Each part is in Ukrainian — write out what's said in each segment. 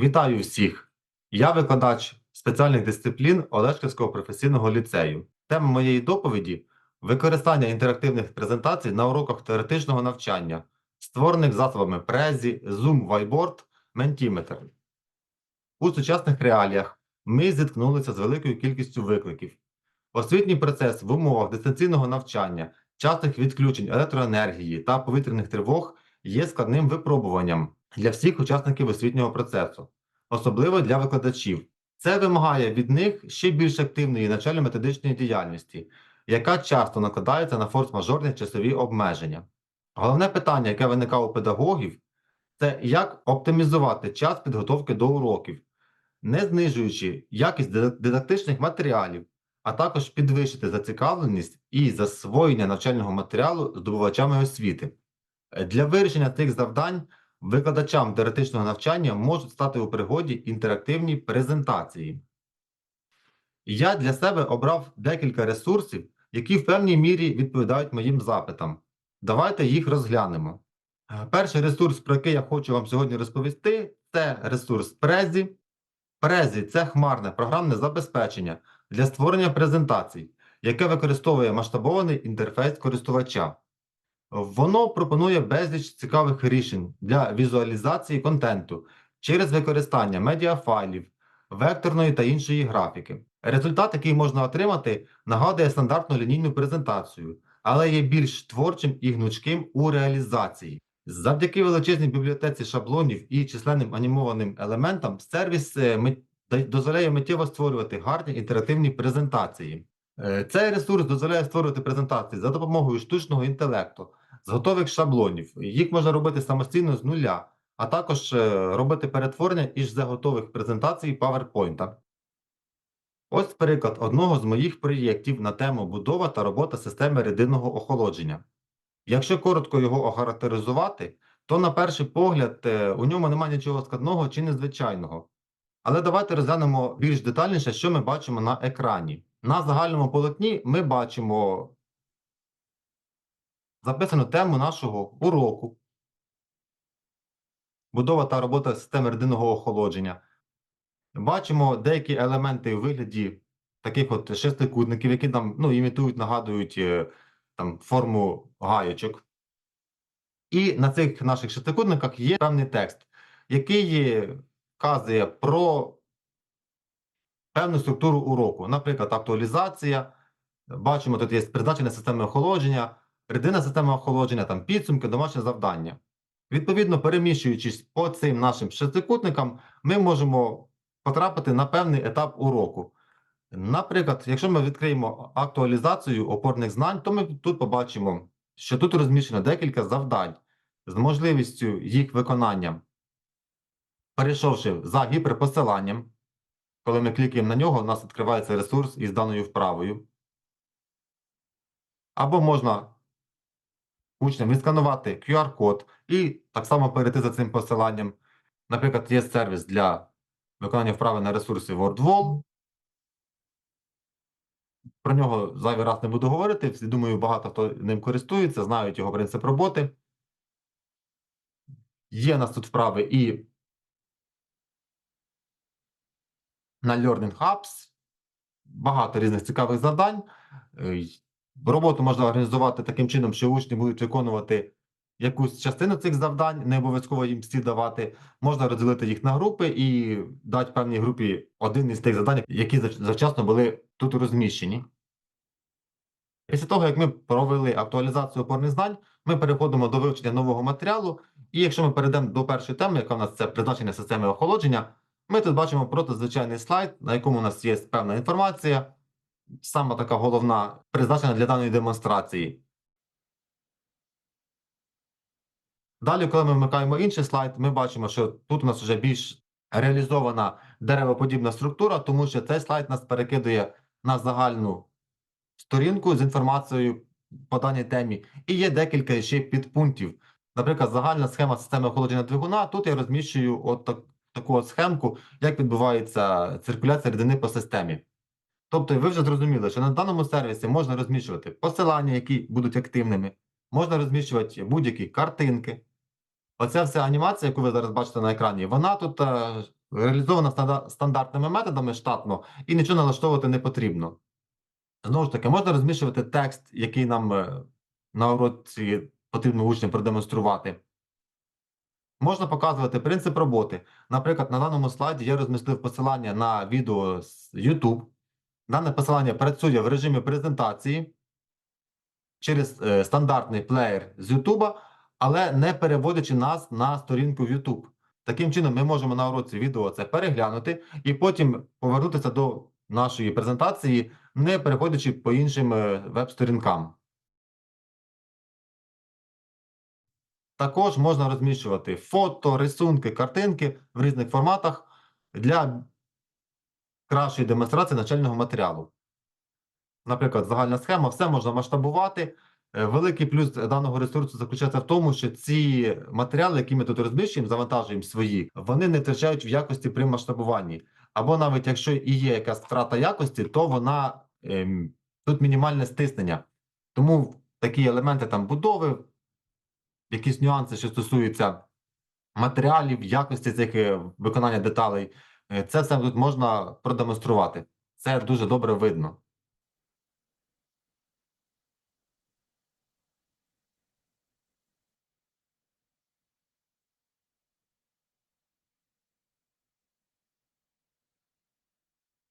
Вітаю всіх! Я викладач спеціальних дисциплін Олешківського професійного ліцею. Тема моєї доповіді використання інтерактивних презентацій на уроках теоретичного навчання, створених засобами Prezi, Zoom, Whiteboard, Mentimeter. У сучасних реаліях ми зіткнулися з великою кількістю викликів. Освітній процес в умовах дистанційного навчання, частих відключень електроенергії та повітряних тривог є складним випробуванням для всіх учасників освітнього процесу, особливо для викладачів. Це вимагає від них ще більш активної навчально-методичної діяльності, яка часто накладається на форс-мажорні часові обмеження. Головне питання, яке виникає у педагогів, це як оптимізувати час підготовки до уроків, не знижуючи якість дидактичних матеріалів, а також підвищити зацікавленість і засвоєння навчального матеріалу здобувачами освіти. Для вирішення цих завдань викладачам теоретичного навчання можуть стати у пригоді інтерактивні презентації. Я для себе обрав декілька ресурсів, які в певній мірі відповідають моїм запитам. Давайте їх розглянемо. Е, Перший ресурс, про який я хочу вам сьогодні розповісти, це ресурс Prezi. Prezi – це хмарне програмне забезпечення для створення презентацій, яке використовує масштабований інтерфейс користувача. Воно пропонує безліч цікавих рішень для візуалізації контенту через використання медіафайлів, векторної та іншої графіки. Результат, який можна отримати, нагадує стандартну лінійну презентацію, але є більш творчим і гнучким у реалізації. Завдяки величезній бібліотеці шаблонів і численним анімованим елементам, сервіс е, дозволяє миттєво створювати гарні інтерактивні презентації. Е, Цей ресурс дозволяє створювати презентації за допомогою штучного інтелекту, з готових шаблонів. Їх можна робити самостійно з нуля, а також е, робити перетворення із вже готових презентацій PowerPoint. Ось приклад одного з моїх проєктів на тему будова та робота системи рідинного охолодження. Якщо коротко його охарактеризувати, то на перший погляд е, у ньому немає нічого складного чи незвичайного. Але давайте розглянемо більш детальніше, що ми бачимо на екрані. На загальному полотні ми бачимо записану тему нашого уроку. Будова та робота системи рідинного охолодження. Бачимо деякі елементи у вигляді таких от шестикутників, які нам ну, імітують, нагадують е, там, форму гаєчок. І на цих наших шестикутниках є певний текст, який е, вказує про певну структуру уроку. Наприклад, актуалізація. Бачимо, тут є призначення системи охолодження, рідина системи охолодження, там підсумки, домашнє завдання. Відповідно, переміщуючись по цим нашим шестикутникам, ми можемо потрапити на певний етап уроку. Наприклад, якщо ми відкриємо актуалізацію опорних знань, то ми тут побачимо, що тут розміщено декілька завдань з можливістю їх виконання. Перейшовши за гіперпосиланням, коли ми клікаємо на нього, у нас відкривається ресурс із даною вправою. Або можна учням відсканувати QR-код і так само перейти за цим посиланням. Наприклад, є сервіс для виконання вправи на ресурсі WordWall. Про нього зайвий раз не буду говорити. Думаю, багато хто ним користується, знають його принцип роботи. Є у нас тут вправи і на Learning Hubs. Багато різних цікавих завдань. Е, Роботу можна організувати таким чином, що учні будуть виконувати якусь частину цих завдань, не обов'язково їм всі давати. Можна розділити їх на групи і дати певній групі один із тих завдань, які завчасно були тут розміщені. Після того, як ми провели актуалізацію опорних знань, ми переходимо до вивчення нового матеріалу. І якщо ми перейдемо до першої теми, яка у нас це призначення системи охолодження, ми тут бачимо просто звичайний слайд, на якому у нас є певна інформація, саме така головна призначена для даної демонстрації. Далі, коли ми вмикаємо інший слайд, ми бачимо, що тут у нас вже більш реалізована деревоподібна структура, тому що цей слайд нас перекидує на загальну сторінку з інформацією по даній темі. І є декілька ще підпунктів. Наприклад, загальна схема системи охолодження двигуна. Тут я розміщую от так, таку от схемку, як відбувається циркуляція рідини по системі. Тобто, ви вже зрозуміли, що на даному сервісі можна розміщувати посилання, які будуть активними, можна розміщувати будь-які картинки. Оця вся анімація, яку ви зараз бачите на екрані, вона тут е, реалізована стандартними методами штатно і нічого налаштовувати не потрібно. Знову ж таки, можна розміщувати текст, який нам е, на уроці потрібно учням продемонструвати. Можна показувати принцип роботи. Наприклад, на даному слайді я розмістив посилання на відео з YouTube. Дане посилання працює в режимі презентації через е, стандартний плеєр з YouTube, але не переводячи нас на сторінку в YouTube. Таким чином, ми можемо на уроці відео це переглянути і потім повернутися до нашої презентації, не переходячи по іншим е, веб-сторінкам. Також можна розміщувати фото, рисунки, картинки в різних форматах для кращої демонстрації навчального матеріалу. Наприклад, загальна схема, все можна масштабувати. Е, Великий плюс даного ресурсу заключається в тому, що ці матеріали, які ми тут розміщуємо, завантажуємо свої, вони не втрачають в якості при масштабуванні. Або навіть якщо і є якась втрата якості, то вона ем, тут мінімальне стиснення. Тому такі елементи там будови, якісь нюанси, що стосуються матеріалів, якості цих е, виконання деталей, е, це все тут можна продемонструвати. Це дуже добре видно.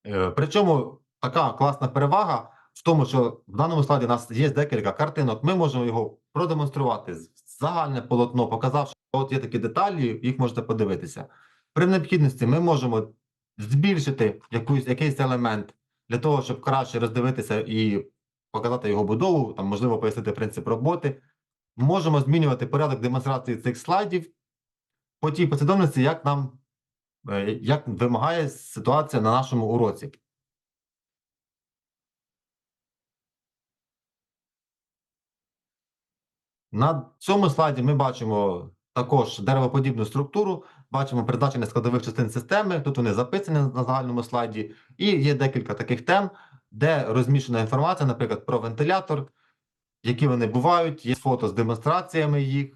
Е, Причому така класна перевага в тому, що в даному слайді у нас є декілька картинок. Ми можемо його продемонструвати з- загальне полотно, показавши, от є такі деталі, їх можете подивитися. При необхідності ми можемо збільшити якусь, якийсь елемент для того, щоб краще роздивитися і показати його будову, там можливо пояснити принцип роботи. Можемо змінювати порядок демонстрації цих слайдів по тій послідовності, як нам е, як вимагає ситуація на нашому уроці. На цьому слайді ми бачимо також деревоподібну структуру, бачимо призначення складових частин системи. Тут вони записані на загальному слайді, і є декілька таких тем, де розміщена інформація, наприклад, про вентилятор, які вони бувають, є фото з демонстраціями їх.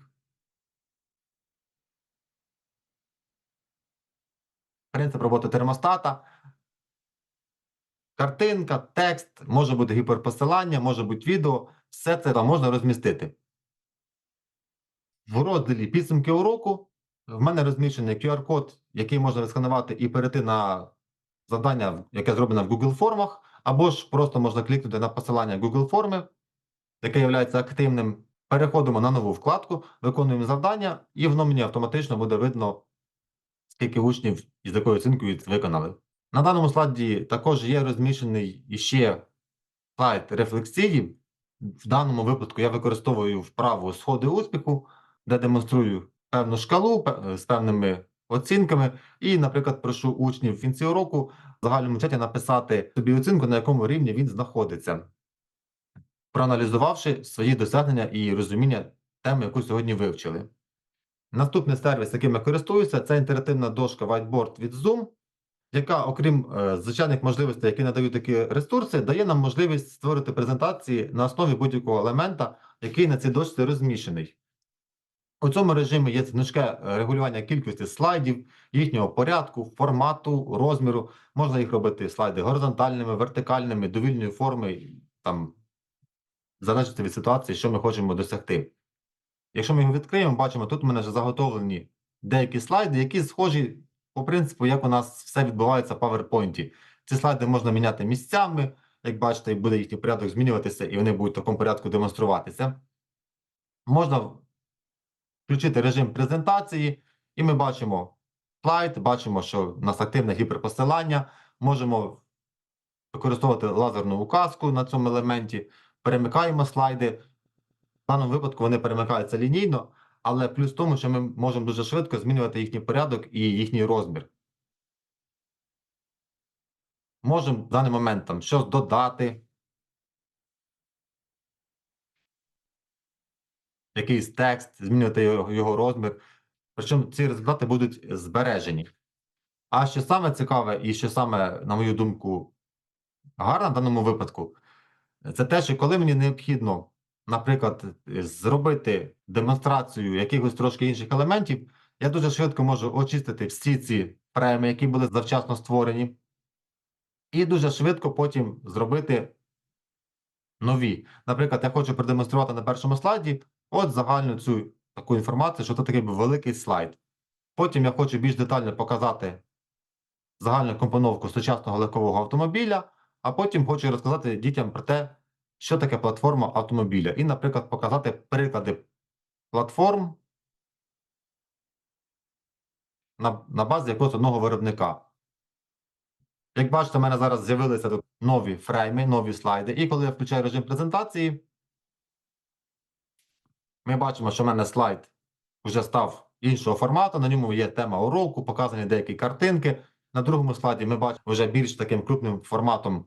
Принцип роботи термостата. Картинка, текст, може бути гіперпосилання, може бути відео. Все це там можна розмістити. В розділі підсумки уроку в мене розміщений QR-код, який можна розсканувати і перейти на завдання, яке зроблено в Google формах, або ж просто можна клікнути на посилання Google форми, яке є активним. Переходимо на нову вкладку, виконуємо завдання, і воно мені автоматично буде видно, скільки учнів і з якою оцінкою виконали. На даному слайді також є розміщений іще слайд рефлексії. В даному випадку я використовую вправу сходи успіху, де демонструю певну шкалу з певними оцінками. І, наприклад, прошу учнів в кінці уроку в загальному чаті написати собі оцінку, на якому рівні він знаходиться, проаналізувавши свої досягнення і розуміння теми, яку сьогодні вивчили. Наступний сервіс, яким я користуюся, це інтерактивна дошка Whiteboard від Zoom, яка, окрім е, звичайних можливостей, які надають такі ресурси, дає нам можливість створити презентації на основі будь-якого елемента, який на цій дошці розміщений. У цьому режимі є значке е, регулювання кількості слайдів, їхнього порядку, формату, розміру. Можна їх робити слайди горизонтальними, вертикальними, довільної форми, там залежить від ситуації, що ми хочемо досягти. Якщо ми його відкриємо, бачимо, тут у мене вже заготовлені деякі слайди, які схожі по принципу, як у нас все відбувається в PowerPoint. Ці слайди можна міняти місцями, як бачите, буде їхній порядок змінюватися, і вони будуть в такому порядку демонструватися. Можна включити режим презентації, і ми бачимо слайд, бачимо, що у нас активне гіперпосилання. Можемо використовувати лазерну указку на цьому елементі, перемикаємо слайди. В даному випадку вони перемикаються лінійно, але плюс в тому, що ми можемо дуже швидко змінювати їхній порядок і їхній розмір. Можемо в даний момент там щось додати. Якийсь текст, змінювати його, розмір. Причому ці результати будуть збережені. А що саме цікаве, і що саме, на мою думку, гарно в даному випадку, це те, що коли мені необхідно, наприклад, зробити демонстрацію якихось трошки інших елементів, я дуже швидко можу очистити всі ці фрейми, які були завчасно створені, і дуже швидко потім зробити нові. Наприклад, я хочу продемонструвати на першому слайді от загальну цю таку інформацію, що це такий великий слайд. Потім я хочу більш детально показати загальну компоновку сучасного легкового автомобіля, а потім хочу розказати дітям про те, що таке платформа автомобіля. І, наприклад, показати приклади платформ на, на базі якогось одного виробника. Як бачите, в мене зараз з'явилися нові фрейми, нові слайди. І коли я включаю режим презентації, ми бачимо, що в мене слайд вже став іншого формату. На ньому є тема уроку, показані деякі картинки. На другому слайді ми бачимо вже більш таким крупним форматом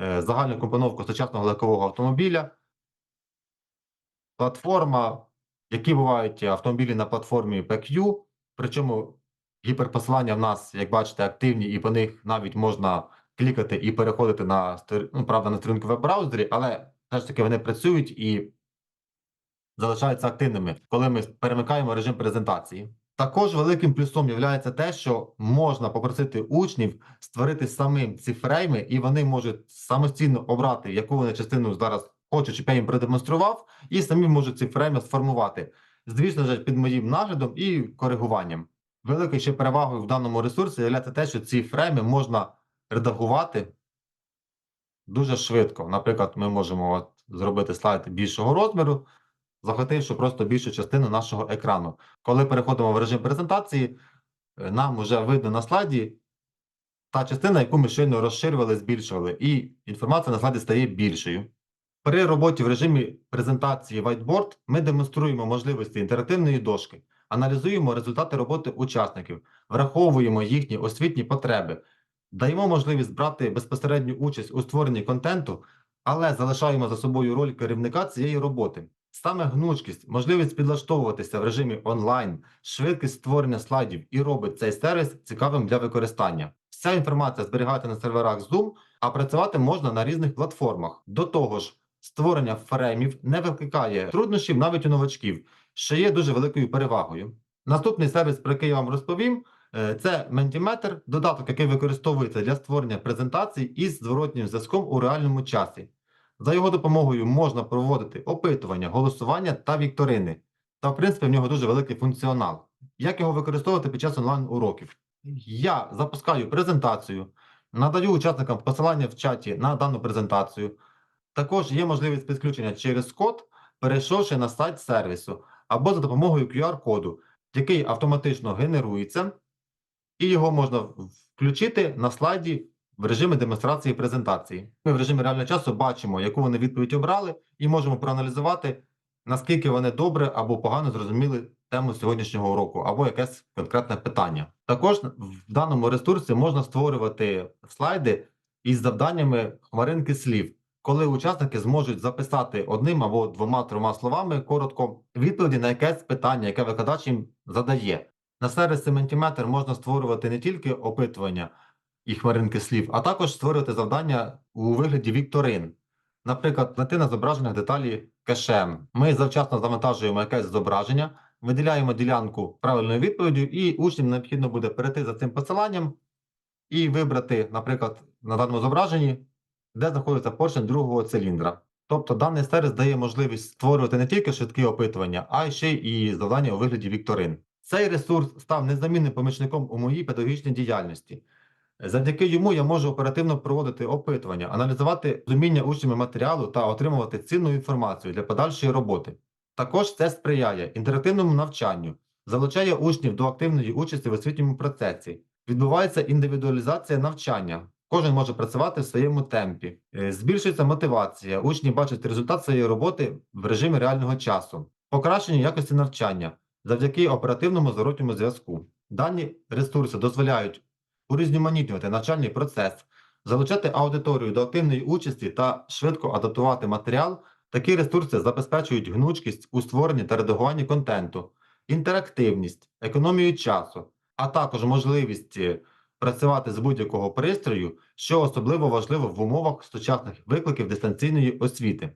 е, загальну компоновку сучасного легкового автомобіля. Платформа, які бувають автомобілі на платформі PQ, причому гіперпосилання в нас, як бачите, активні, і по них навіть можна клікати і переходити на ну, правда, на сторінку веб-браузері, але все ж таки вони працюють і залишаються активними, коли ми перемикаємо режим презентації. Також великим плюсом є те, що можна попросити учнів створити самим ці фрейми, і вони можуть самостійно обрати, яку вони частину зараз хочуть, щоб я їм продемонстрував, і самі можуть ці фрейми сформувати. Звісно ж, під моїм наглядом і коригуванням. Великою ще перевагою в даному ресурсі є те, що ці фрейми можна редагувати дуже швидко. Наприклад, ми можемо от зробити слайд більшого розміру, захвативши просто більшу частину нашого екрану. Коли переходимо в режим презентації, е, нам вже видно на слайді та частина, яку ми щойно розширювали, збільшували, і інформація на слайді стає більшою. При роботі в режимі презентації Whiteboard ми демонструємо можливості інтерактивної дошки, аналізуємо результати роботи учасників, враховуємо їхні освітні потреби, даємо можливість брати безпосередню участь у створенні контенту, але залишаємо за собою роль керівника цієї роботи. Саме гнучкість, можливість підлаштовуватися в режимі онлайн, швидкість створення слайдів і робить цей сервіс цікавим для використання. Вся інформація зберігається на серверах Zoom, а працювати можна на різних платформах. До того ж, створення фреймів не викликає труднощів навіть у новачків, що є дуже великою перевагою. Наступний сервіс, про який я вам розповім, е, це Mentimeter, додаток, який використовується для створення презентацій із зворотнім зв'язком у реальному часі. За його допомогою можна проводити опитування, голосування та вікторини. Та, в принципі, в нього дуже великий функціонал. Як його використовувати під час онлайн-уроків? Я запускаю презентацію, надаю учасникам посилання в чаті на дану презентацію. Також є можливість підключення через код, перейшовши на сайт сервісу, або за допомогою QR-коду, який автоматично генерується, і його можна включити на слайді в режимі демонстрації презентації. Ми в режимі реального часу бачимо, яку вони відповідь обрали, і можемо проаналізувати, наскільки вони добре або погано зрозуміли тему сьогоднішнього уроку, або якесь конкретне питання. Також в даному ресурсі можна створювати слайди із завданнями хмаринки слів, коли учасники зможуть записати одним або двома-трьома словами коротко відповіді на якесь питання, яке викладач їм задає. На сервісі Mentimeter можна створювати не тільки опитування і хмаринки слів, а також створювати завдання у вигляді вікторин. Наприклад, знайти на зображеннях деталі кешем. Ми завчасно завантажуємо якесь зображення, виділяємо ділянку правильною відповіддю, і учням необхідно буде перейти за цим посиланням і вибрати, наприклад, на даному зображенні, де знаходиться поршень другого циліндра. Тобто даний сервіс дає можливість створювати не тільки швидкі опитування, а ще й завдання у вигляді вікторин. Цей ресурс став незамінним помічником у моїй педагогічній діяльності. Завдяки йому я можу оперативно проводити опитування, аналізувати розуміння учнями матеріалу та отримувати цінну інформацію для подальшої роботи. Також це сприяє інтерактивному навчанню, залучає учнів до активної участі в освітньому процесі, відбувається індивідуалізація навчання. Кожен може працювати в своєму темпі, Е, збільшується мотивація, учні бачать результат своєї роботи в режимі реального часу, покращення якості навчання завдяки оперативному зворотньому зв'язку. Дані ресурси дозволяють урізноманітнювати навчальний процес, залучати аудиторію до активної участі та швидко адаптувати матеріал. Такі ресурси забезпечують гнучкість у створенні та редагуванні контенту, інтерактивність, економію часу, а також можливість е, працювати з будь-якого пристрою, що особливо важливо в умовах сучасних викликів дистанційної освіти.